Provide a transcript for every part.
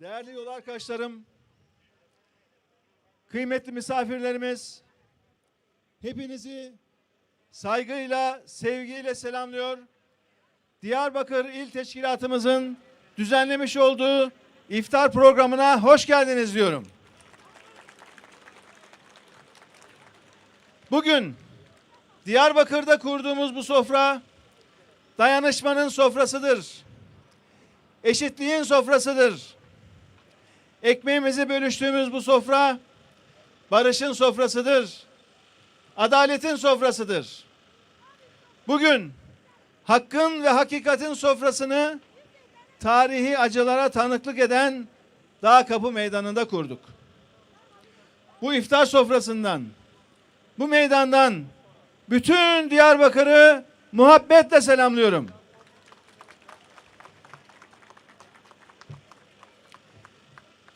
Değerli yol arkadaşlarım, kıymetli misafirlerimiz, hepinizi saygıyla, sevgiyle selamlıyor. Diyarbakır İl Teşkilatımızın düzenlemiş olduğu iftar programına hoş geldiniz diyorum. Bugün Diyarbakır'da kurduğumuz bu sofra dayanışmanın sofrasıdır. Eşitliğin sofrasıdır. Ekmeğimizi bölüştüğümüz bu sofra barışın sofrasıdır. Adaletin sofrasıdır. Bugün hakkın ve hakikatin sofrasını tarihi acılara tanıklık eden Dağ Kapı Meydanı'nda kurduk. Bu iftar sofrasından, bu meydandan bütün Diyarbakır'ı muhabbetle selamlıyorum.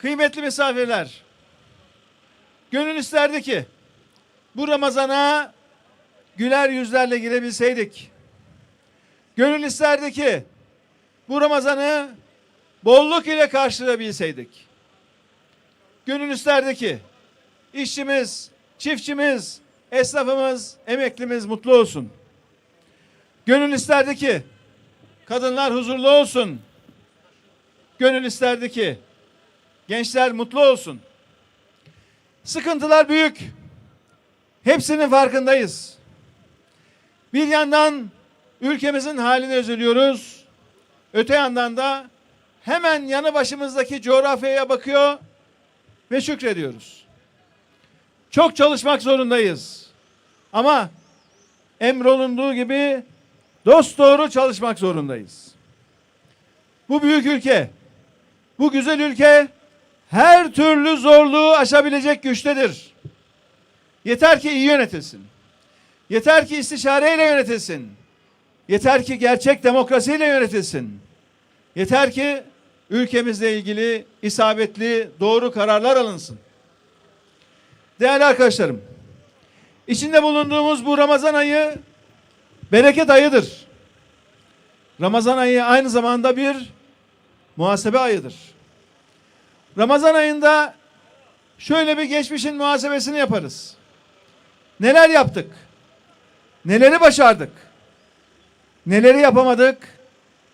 Kıymetli misafirler, gönül isterdi ki bu Ramazan'a güler yüzlerle girebilseydik. Gönül isterdi ki bu Ramazan'ı bolluk ile karşılayabilseydik. Gönül isterdi ki işçimiz, çiftçimiz, esnafımız, emeklimiz mutlu olsun. Gönül isterdi ki kadınlar huzurlu olsun. Gönül isterdi ki gençler mutlu olsun. Sıkıntılar büyük. Hepsinin farkındayız. Bir yandan ülkemizin haline üzülüyoruz. Öte yandan da hemen yanı başımızdaki coğrafyaya bakıyor ve şükrediyoruz. Çok çalışmak zorundayız. Ama emrolunduğu gibi dost doğru çalışmak zorundayız. Bu büyük ülke, bu güzel ülke her türlü zorluğu aşabilecek güçtedir. Yeter ki iyi yönetilsin. Yeter ki istişareyle yönetilsin. Yeter ki gerçek demokrasiyle yönetilsin. Yeter ki ülkemizle ilgili isabetli doğru kararlar alınsın. Değerli arkadaşlarım, içinde bulunduğumuz bu Ramazan ayı bereket ayıdır. Ramazan ayı aynı zamanda bir muhasebe ayıdır. Ramazan ayında şöyle bir geçmişin muhasebesini yaparız. Neler yaptık? Neleri başardık? Neleri yapamadık?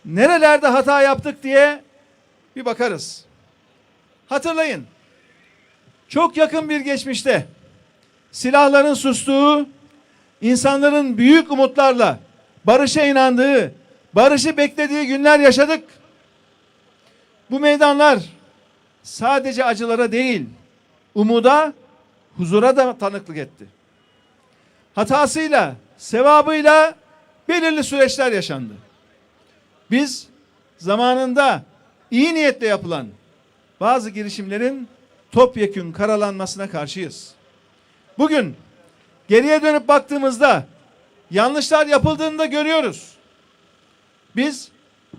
Nerelerde hata yaptık diye bir bakarız. Hatırlayın. Çok yakın bir geçmişte silahların sustuğu, insanların büyük umutlarla barışa inandığı, barışı beklediği günler yaşadık. Bu meydanlar sadece acılara değil, umuda, huzura da tanıklık etti. Hatasıyla, sevabıyla belirli süreçler yaşandı. Biz zamanında iyi niyetle yapılan bazı girişimlerin topyekün karalanmasına karşıyız. Bugün geriye dönüp baktığımızda yanlışlar yapıldığını da görüyoruz. Biz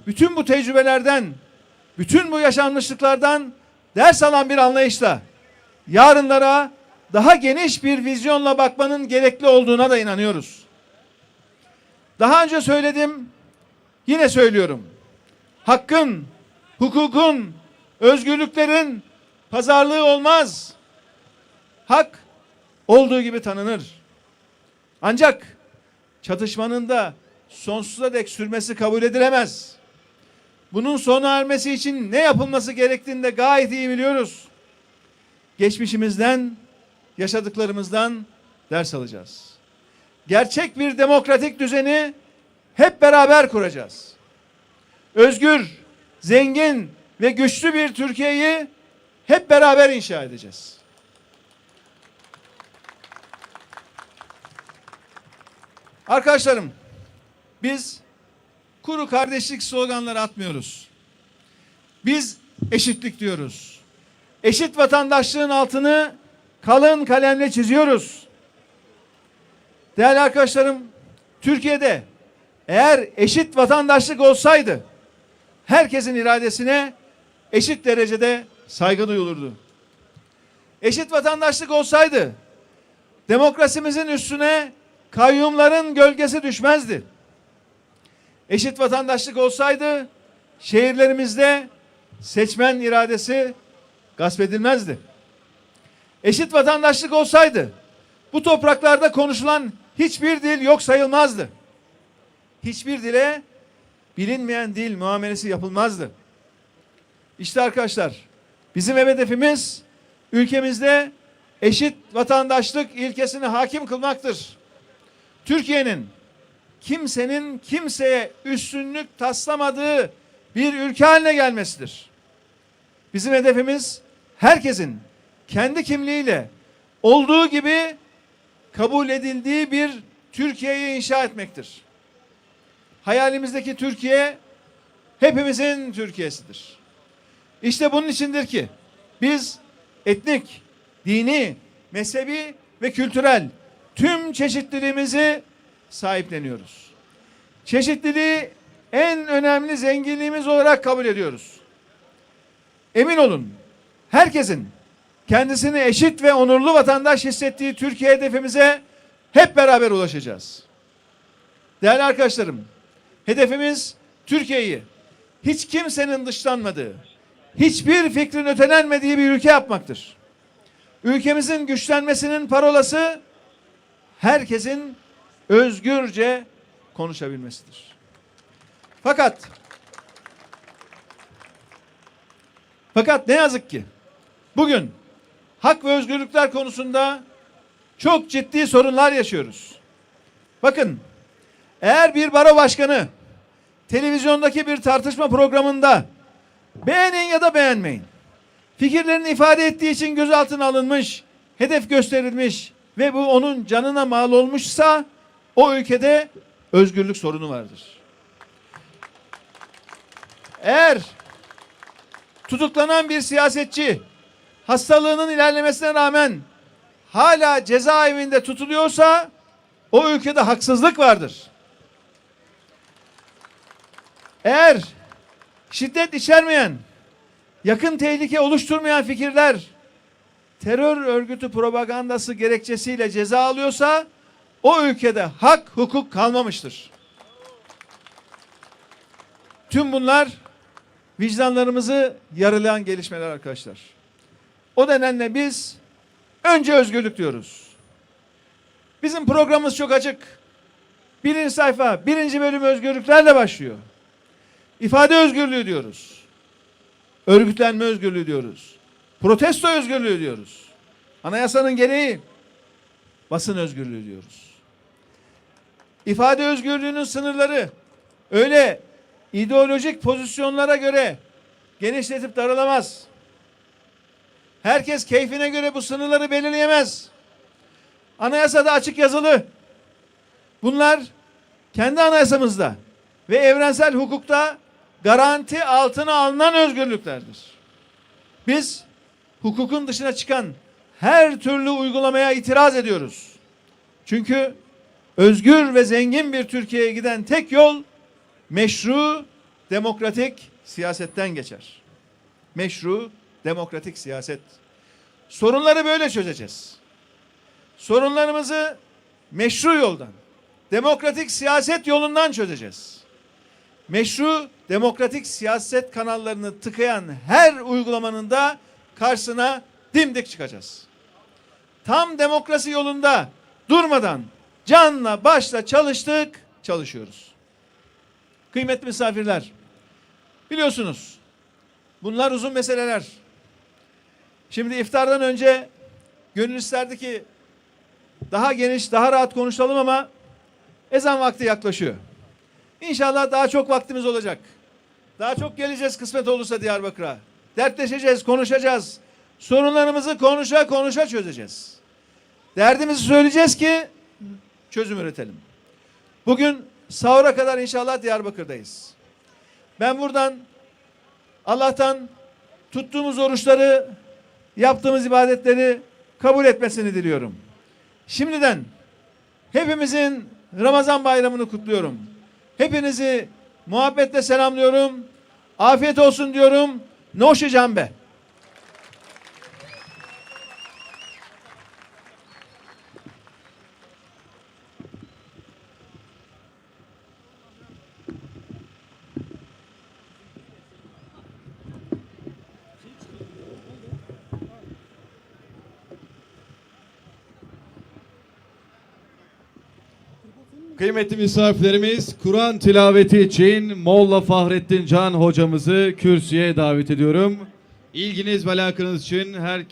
bütün bu tecrübelerden, bütün bu yaşanmışlıklardan ders alan bir anlayışla yarınlara daha geniş bir vizyonla bakmanın gerekli olduğuna da inanıyoruz. Daha önce söyledim, yine söylüyorum. Hakkın, hukukun, özgürlüklerin pazarlığı olmaz. Hak olduğu gibi tanınır. Ancak çatışmanın da sonsuza dek sürmesi kabul edilemez. Bunun sona ermesi için ne yapılması gerektiğini de gayet iyi biliyoruz. Geçmişimizden, yaşadıklarımızdan ders alacağız. Gerçek bir demokratik düzeni hep beraber kuracağız. Özgür, zengin ve güçlü bir Türkiye'yi hep beraber inşa edeceğiz. Arkadaşlarım, biz kuru kardeşlik sloganları atmıyoruz. Biz eşitlik diyoruz. Eşit vatandaşlığın altını kalın kalemle çiziyoruz. Değerli arkadaşlarım, Türkiye'de eğer eşit vatandaşlık olsaydı herkesin iradesine eşit derecede saygı duyulurdu. Eşit vatandaşlık olsaydı demokrasimizin üstüne kayyumların gölgesi düşmezdi. Eşit vatandaşlık olsaydı şehirlerimizde seçmen iradesi gasp edilmezdi. Eşit vatandaşlık olsaydı bu topraklarda konuşulan hiçbir dil yok sayılmazdı. Hiçbir dile bilinmeyen dil muamelesi yapılmazdı. İşte arkadaşlar bizim hedefimiz ülkemizde eşit vatandaşlık ilkesini hakim kılmaktır. Türkiye'nin kimsenin kimseye üstünlük taslamadığı bir ülke haline gelmesidir. Bizim hedefimiz herkesin kendi kimliğiyle olduğu gibi kabul edildiği bir Türkiye'yi inşa etmektir. Hayalimizdeki Türkiye hepimizin Türkiye'sidir. İşte bunun içindir ki biz etnik, dini, mezhebi ve kültürel tüm çeşitliliğimizi sahipleniyoruz. Çeşitliliği en önemli zenginliğimiz olarak kabul ediyoruz. Emin olun herkesin kendisini eşit ve onurlu vatandaş hissettiği Türkiye hedefimize hep beraber ulaşacağız. Değerli arkadaşlarım, hedefimiz Türkiye'yi hiç kimsenin dışlanmadığı, hiçbir fikrin ötelenmediği bir ülke yapmaktır. Ülkemizin güçlenmesinin parolası herkesin özgürce konuşabilmesidir. Fakat fakat ne yazık ki bugün hak ve özgürlükler konusunda çok ciddi sorunlar yaşıyoruz. Bakın eğer bir baro başkanı televizyondaki bir tartışma programında beğenin ya da beğenmeyin. Fikirlerini ifade ettiği için gözaltına alınmış, hedef gösterilmiş ve bu onun canına mal olmuşsa o ülkede özgürlük sorunu vardır. Eğer tutuklanan bir siyasetçi hastalığının ilerlemesine rağmen hala cezaevinde tutuluyorsa o ülkede haksızlık vardır. Eğer şiddet içermeyen, yakın tehlike oluşturmayan fikirler terör örgütü propagandası gerekçesiyle ceza alıyorsa o ülkede hak, hukuk kalmamıştır. Tüm bunlar vicdanlarımızı yaralayan gelişmeler arkadaşlar. O nedenle biz önce özgürlük diyoruz. Bizim programımız çok açık. Birinci sayfa, birinci bölüm özgürlüklerle başlıyor. İfade özgürlüğü diyoruz. Örgütlenme özgürlüğü diyoruz. Protesto özgürlüğü diyoruz. Anayasanın gereği basın özgürlüğü diyoruz. İfade özgürlüğünün sınırları öyle ideolojik pozisyonlara göre genişletip darılamaz. Herkes keyfine göre bu sınırları belirleyemez. Anayasada açık yazılı. Bunlar kendi anayasamızda ve evrensel hukukta garanti altına alınan özgürlüklerdir. Biz hukukun dışına çıkan her türlü uygulamaya itiraz ediyoruz. Çünkü özgür ve zengin bir Türkiye'ye giden tek yol meşru demokratik siyasetten geçer. Meşru demokratik siyaset. Sorunları böyle çözeceğiz. Sorunlarımızı meşru yoldan, demokratik siyaset yolundan çözeceğiz. Meşru demokratik siyaset kanallarını tıkayan her uygulamanın da karşısına dimdik çıkacağız. Tam demokrasi yolunda durmadan canla başla çalıştık, çalışıyoruz. Kıymetli misafirler, biliyorsunuz bunlar uzun meseleler. Şimdi iftardan önce gönül isterdi ki daha geniş, daha rahat konuşalım ama ezan vakti yaklaşıyor. İnşallah daha çok vaktimiz olacak. Daha çok geleceğiz kısmet olursa Diyarbakır'a. Dertleşeceğiz, konuşacağız. Sorunlarımızı konuşa konuşa çözeceğiz. Derdimizi söyleyeceğiz ki çözüm üretelim. Bugün sahura kadar inşallah Diyarbakır'dayız. Ben buradan Allah'tan tuttuğumuz oruçları, yaptığımız ibadetleri kabul etmesini diliyorum. Şimdiden hepimizin Ramazan bayramını kutluyorum. Hepinizi muhabbetle selamlıyorum. Afiyet olsun diyorum. Noşi Cambe. Kıymetli misafirlerimiz Kur'an tilaveti için Molla Fahrettin Can hocamızı kürsüye davet ediyorum. İlginiz ve alakanız için her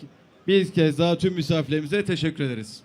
bir kez daha tüm misafirlerimize teşekkür ederiz.